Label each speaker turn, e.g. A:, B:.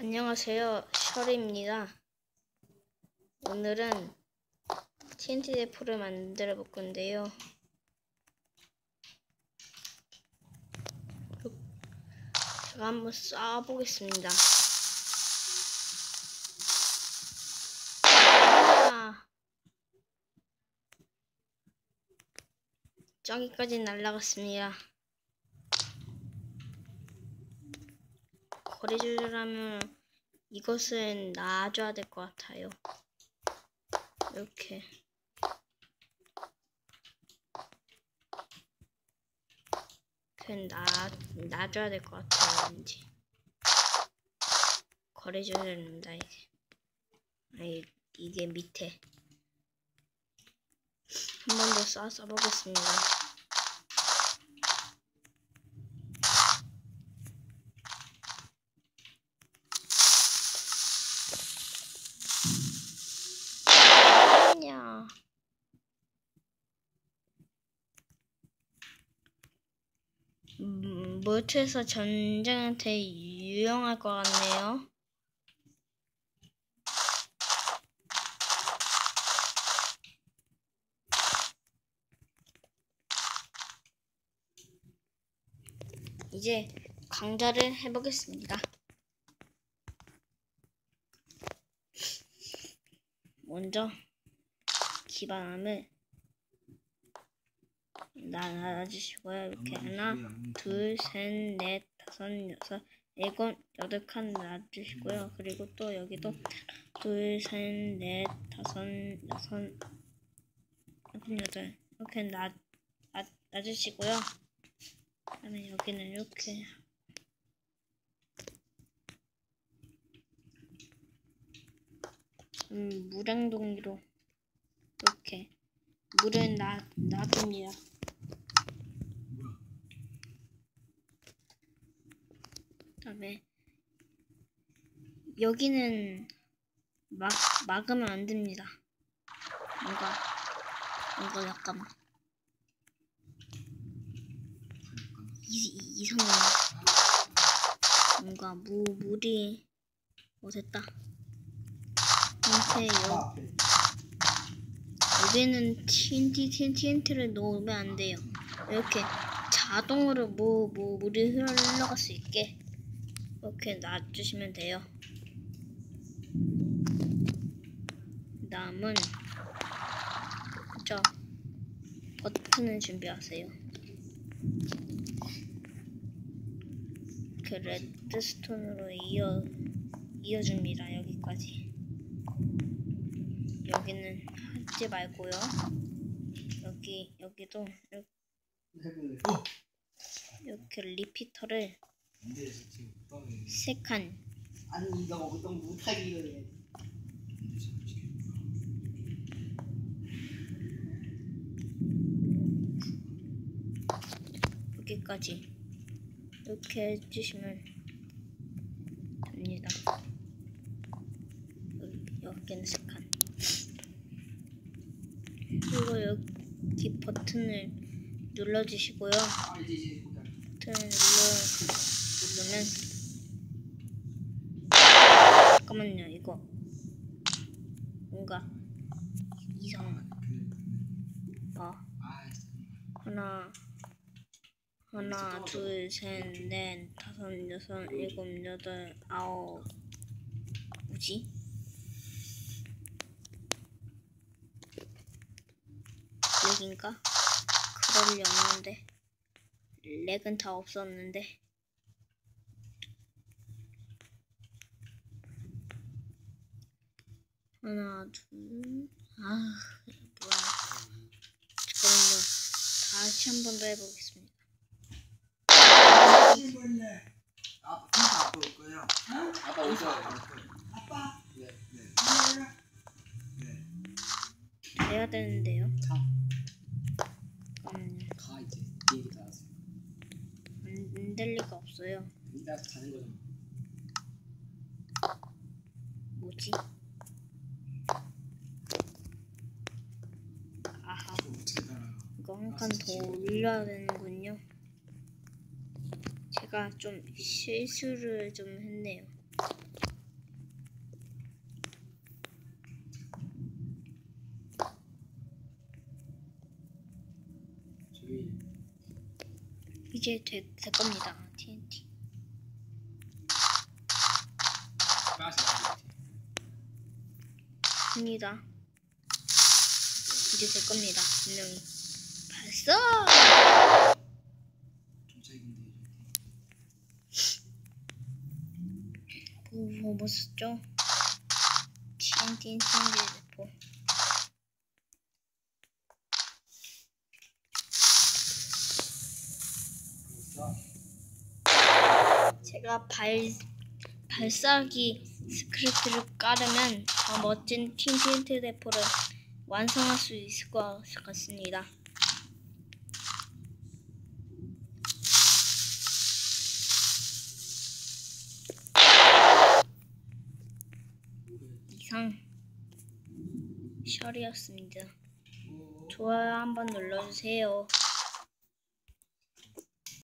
A: 안녕하세요. 셔리입니다. 오늘은 TNT 대포를 만들어 볼 건데요. 제가 한번 쏴보겠습니다. 아, 저기까지 날아갔습니다. 거리 조절하면 이것은 놔줘야 될 것 같아요. 이렇게. 그냥 놔, 놔줘야 될 것 같아요, 왠지. 거리 조절입니다, 이게. 아니, 이게 밑에. 한 번 더 쏴, 써보겠습니다. 냐 음, 몰트에서 전쟁한테 유용할 것 같네요. 이제 강좌를 해보겠습니다. 먼저 기반함을 나눠주시고요. 이렇게 하나, 둘, 셋, 넷, 다섯, 여섯, 일곱, 여덟 칸 놔주시고요. 그리고 또 여기도 둘, 셋, 넷, 다섯, 여섯, 일곱, 여덟 이렇게 놔, 놔, 놔주시고요. 그다음에 여기는 이렇게 음, 무량동이로 이렇게 물을 놔, 놔둡니다. 다음에 여기는 막 막으면 안 됩니다. 뭔가 뭔가 약간 이, 이- 이상한 뭔가 무 물이 어 됐다. 이렇게 여, 여기는 TNT, TNT를 넣으면 안 돼요. 이렇게 자동으로 뭐, 뭐, 물이 흘러갈 수 있게 이렇게 놔주시면 돼요. 그 다음은 저 버튼을 준비하세요. 그 레드스톤으로 이어 이어줍니다. 여기까지. 여기는 하지 말고요. 여기 여기도 이렇게 리피터를 세 칸
B: 아니 해.
A: 여기까지 이렇게 해주시면 됩니다. 여기, 여기는 세 칸. 그리고 여기 버튼을 눌러주시고요. 버튼을 눌러 누르면 잠깐만요 이거 뭔가 이상. 어
B: 아,
A: 하나 하나 둘셋넷 다섯 여섯 일곱 여덟 아홉 뭐지? 렉인가? 그럴 리 없는데 렉은 다 없었는데 하나 둘 아 뭐야 잠깐만요 다시 한 번 더 해보겠습니다
B: 아빠 아빠 올 거예요. 아빠 오셔. 아빠. 네, 네. 네.
A: 해야 되는데요
B: 가,
A: 잠깐만요
B: 가 이제 비행기 타왔어.
A: 안, 안될 리가 없어요
B: 이따 가는 거잖아.
A: 뭐지?
B: 이거
A: 한 칸 더 올려야 되는군요. 제가 좀 실수를 좀 했네요. 이제 되, 될 겁니다. TNT. 됩니다. 이제 될 겁니다. 분명히.
B: 정착인데
A: 뭐, 뭐, 뭐 썼죠? TNT 대포. 제가 발, 발사기 스크립트를 깔으면 더 멋진 TNT 대포를 완성할 수 있을 것 같습니다. 이상 셜이었습니다. 좋아요 한번 눌러주세요.